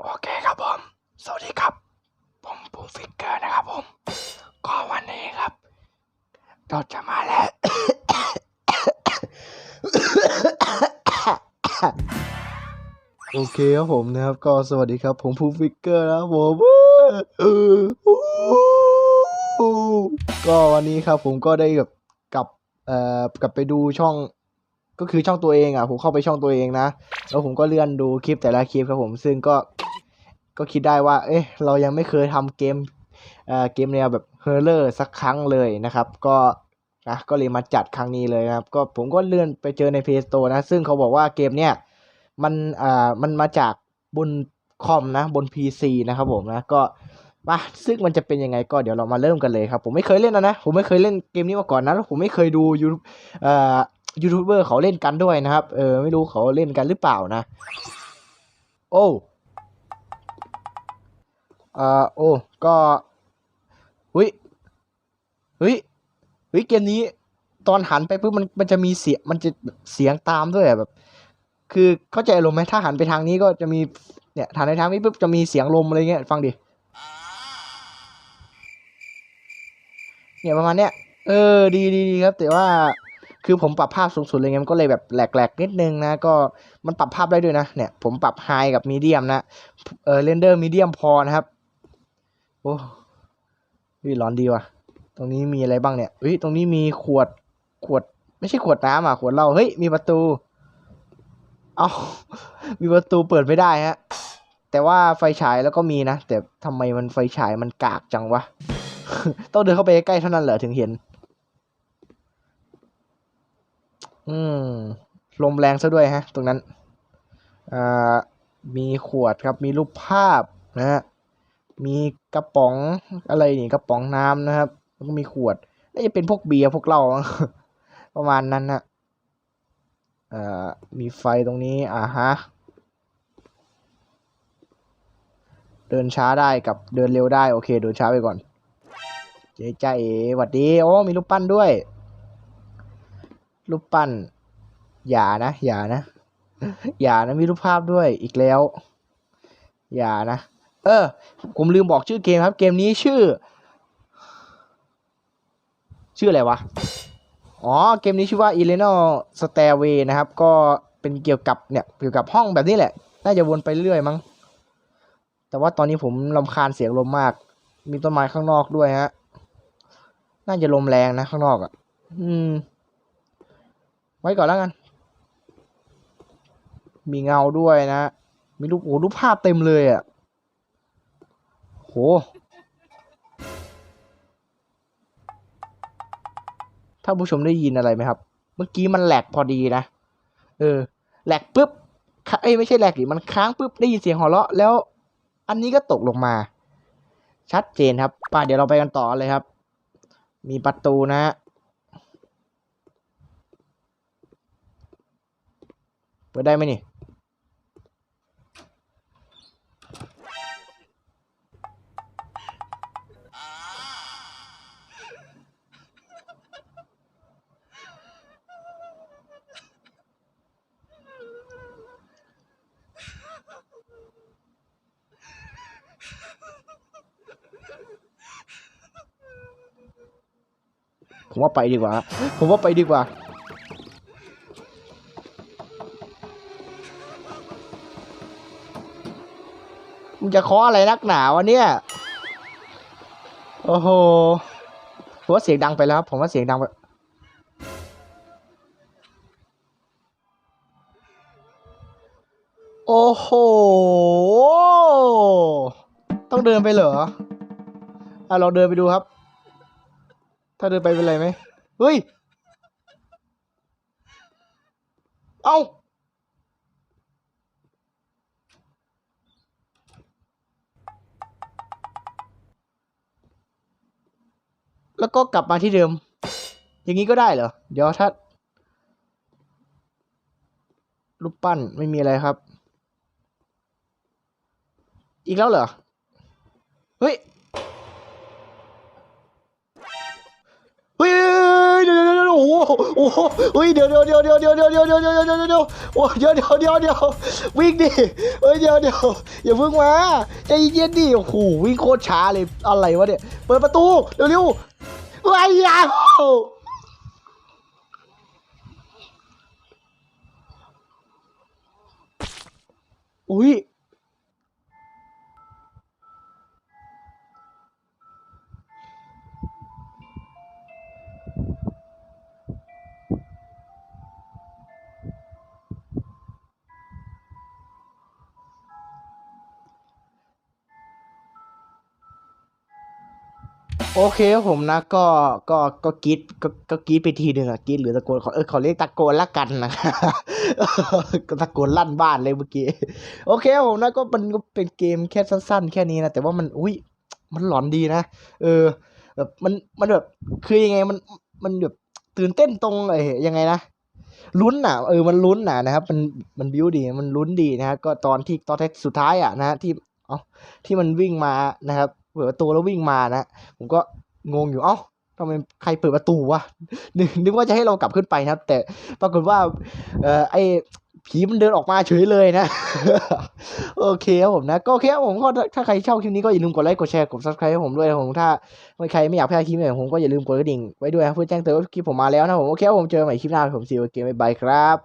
โอเคครับผม สวัสดีครับ ผมปูฟิกเกอร์นะครับผม ก็วันนี้ครับ เราจะมาแล้วโอเคครับผมนะครับ ก็สวัสดีครับ ผมภูฟิกเกอร์นะครับผมก็วันนี้ครับ ผมก็ได้แบบกลับเอ่อกลับไปดูช่องก็คือช่องตัวเองอะผมเข้าไปช่องตัวเองนะ แล้วผมก็เลื่อนดูคลิปแต่ละคลิปครับผมซึ่งก็ ก็คิดได้ว่า เอ๊ะ เรายังไม่เคยทำเกมเอ่อเกมแนวแบบเฮอร์เลอร์สักครั้งเลยนะครับ ก็นะก็เลยมาจัดครั้งนี้เลยนะครับ ก็ผมก็เลื่อนไปเจอใน Play Store นะ ซึ่งเขาบอกว่าเกมเนี้ยมันอ่ามันมาจากบนคอมนะบน PC นะครับผมนะก็มาซึ่งมันจะเป็นยังไงก็เดี๋ยวเรามาเริ่มกันเลยครับ ผมไม่เคยเล่นนะนะ ผมไม่เคยเล่นเกมนี้มาก่อนนะแล้วผมไม่เคยดูยูเอ่อยูทูบเบอร์เขาเล่นกันด้วยนะครับ เออไม่รู้เขาเล่นกันหรือเปล่านะ โอ้ อ่าโอ้ ก็เฮ้ยเฮ้ยเฮ้ยเกมนี้ตอนหันไปปุ๊บมันมันจะมีเสียงมันจะเสียงตามด้วยแบบ คือเข้าใจอารมไหมถ้าหันไปทางนี้ก็จะมีเนี่ยหันไปทางนี้ปุ๊บจะมีเสียงลมอะไรเงี้ยฟังดิเนี่ยประมาณเนี้ยเออดีดีดีครับ แต่ว่าคือผมปรับภาพสูงสุดเลยไงมันก็เลยแบบแหลกๆนิดนึงนะก็มันปรับภาพได้ด้วยนะเนี่ยผมปรับไฮกับมีเดียมนะเออเรนเดอร์มีเดียมพอนะครับ โอ้ยร้อนดีว่ะ ตรงนี้มีอะไรบ้างเนี่ยเฮ้ยตรงนี้มีขวดขวด ไม่ใช่ขวดน้ำอะขวดเหล้าเฮ้ยมีประตู เอามีประตูเปิดไม่ได้ฮะแต่ว่าไฟฉายแล้วก็มีนะ แต่ทำไมมันไฟฉายมันกากจังวะต้องเดินเข้าไปใกล้เท่านั้นเหรอถึงเห็น อืมลมแรงซะด้วยฮะ ตรงนั้นอ่ามีขวดครับมีรูปภาพนะฮะ มีกระป๋องอะไรนี่กระป๋องน้ำนะครับแล้วก็มีขวดน่าจะเป็นพวกเบียร์พวกเหล้าประมาณนั้นนะเอ่อมีไฟตรงนี้อ่าฮะเดินช้าได้กับเดินเร็วได้โอเคเดินช้าไปก่อนเจ๊ใจเอ๋หวัดดีโอ้มีรูปปั้นด้วยรูปปั้นอย่านะอย่านะอย่านะมีรูปภาพด้วยอีกแล้วอย่านะ เออ ผมลืมบอกชื่อเกมครับ เกมนี้ชื่อ ชื่ออะไรวะ อ๋อ เกมนี้ชื่อว่า e l e n o Stairway นะครับ ก็เป็นเกี่ยวกับเนี่ย เกี่ยวกับห้องแบบนี้แหละ น่าจะวนไปเรื่อยมั้ง แต่ว่าตอนนี้ผมรำคาญเสียงลมมาก มีต้นไม้ข้างนอกด้วยฮะ น่าจะลมแรงนะข้างนอกอะ่ะ อืม ไว้ก่อนแล้วกัน มีเงาด้วยนะ มีรูปโอ้รูปภาพเต็มเลยอะ่ะ โห ถ้าผู้ชมได้ยินอะไรไหมครับ เมื่อกี้มันแหลกพอดีนะ เออ แหลกปุ๊บเอ้ยไม่ใช่แหลกดิมันค้างปุ๊บได้ยินเสียงหัวเราะแล้ว อันนี้ก็ตกลงมา ชัดเจนครับ ป่าเดี๋ยวเราไปกันต่อเลยครับ มีประตูนะฮะเปิดได้ไหมนี่ ผมว่าไปดีกว่า ผมว่าไปดีกว่า มึงจะเคาะอะไรนักหนาวะเนี่ย โอ้โหผมว่าเสียงดังไปแล้วครับผมว่าเสียงดังไปโอ้โห ต้องเดินไปเหรออะลองเดินไปดูครับ ถ้าเดินไปเป็นไรไหมเฮ้ย เอ้าแล้วก็กลับมาที่เดิม อย่างนี้ก็ได้เหรอ เดี๋ยวถ้ารูปปั้นไม่มีอะไรครับ อีกแล้วเหรอ เฮ้ย โอ้โหอุ้ยเดี๋ยวเดี๋ยวเดี๋ยวเดี๋ยวเดี๋ยวเดี๋ยวเดี๋ยวเดี๋ยวเดี๋ยวเดี๋ยวเดี๋ยวโอ้เดี๋ยวเดี๋ยวเดี๋ยวเดี๋ยววิ่งดิเฮ้ยเดี๋ยวเดี๋ยวอย่าเพิ่งมาใจเย็นดิโอ้โหวิ่งโคตรช้าเลยอะไรวะเนี่ยเปิดประตูเร็วเร็วๆไอ้ยาอุ้ย โอเคครับผมนะก็ก็ก็กรีดก็ก็กรีดไปทีหนึ่งอะกรีดหรือตะโกนขอเออขอเรียกตะโกนละกันนะก็ตะโกนลั่นบ้านเลยเมื่อกี้โอเคครับผมนะก็มันก็เป็นเกมแค่สั้น ๆ แค่นี้นะแต่ว่ามันอุ้ยมันหลอนดีนะเออแบบมันมันแบบคือยังไงมันมันแบบตื่นเต้นตรงไอ้ยังไงนะลุ้นอะเออมันลุ้นอะนะครับมันมันบิวดีมันลุ้นดีนะฮะก็ตอนที่ตอนสุดท้ายอะนะฮะที่เอ้าที่มันวิ่งมานะครับ เปิดประตูแล้ววิ่งมานะผมก็งงอยู่เอ้าทำไมใครเปิดประตูวะนึกนึกว่าจะให้เรากลับขึ้นไปนะครับ แต่ปรากฏว่า เอ่อไอ้ผีมันเดินออกมาเฉยเลยนะ โอเคครับผมนะ ก็โอเคครับผมก็ถ้าใครชอบคลิปนี้ก็อย่าลืมกดไลค์กดแชร์กด subscribe ให้ผมด้วยนะผมถ้าใครไม่อยากพลาดคลิปไหนผมก็อย่าลืมกดกระดิ่งไว้ด้วยนะเพื่อแจ้งเตือนว่าคลิปผมมาแล้วนะผมโอเคครับผมเจอกันใหม่คลิปหน้าผมซีโอเกมบ๊ายบายครับ